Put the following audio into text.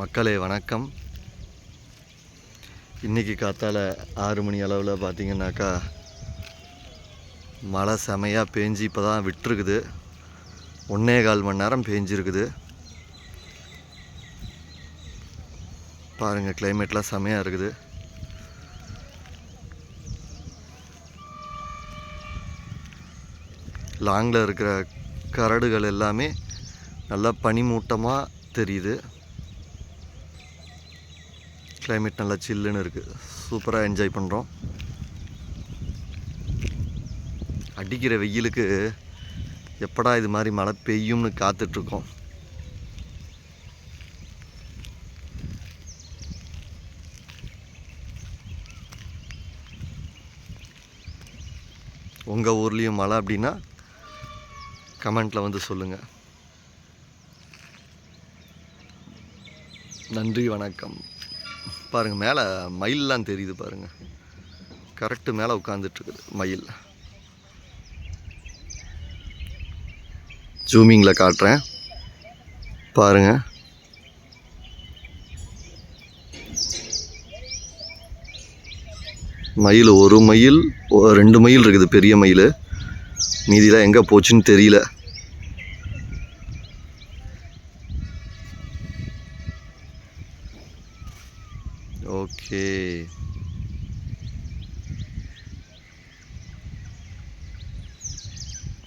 மக்களே வணக்கம். இன்றைக்கி காத்தால் ஆறு மணி அளவில் பார்த்தீங்கன்னாக்கா மழை செமையாக பேஞ்சு இப்போ தான் விட்டுருக்குது. ஒன்றே கால் மணி நேரம் பேஞ்சிருக்குது. பாருங்கள் கிளைமேட்லாம் செமையாக இருக்குது. லாங்கில் இருக்கிற கரடுகள் எல்லாமே நல்லா பனிமூட்டமாக தெரியுது. கிளைமேட் நல்லா சில்லுன்னு இருக்குது சூப்பராக என்ஜாய் பண்ணுறோம் அடிக்கிற வெயிலுக்கு எப்படா இது மாதிரி மழை பெய்யும்னு காத்துட்ருக்கோம். உங்கள் ஊர்லேயும் மழை அப்படின்னா கமெண்ட்டில் வந்து சொல்லுங்கள் நன்றி வணக்கம். பாருங்கள் மேலே மயில்லாம் தெரியுது பாருங்கள் கரெக்டு மேலே உட்காந்துட்ருக்குது மயில். ஜூமிங்கில் காட்டுறேன். பாருங்கள் மயில் ஒரு மயில் ரெண்டு மயில் இருக்குது பெரிய மயில். மீதிலாம் எங்கே போச்சுன்னு தெரியல. Okay.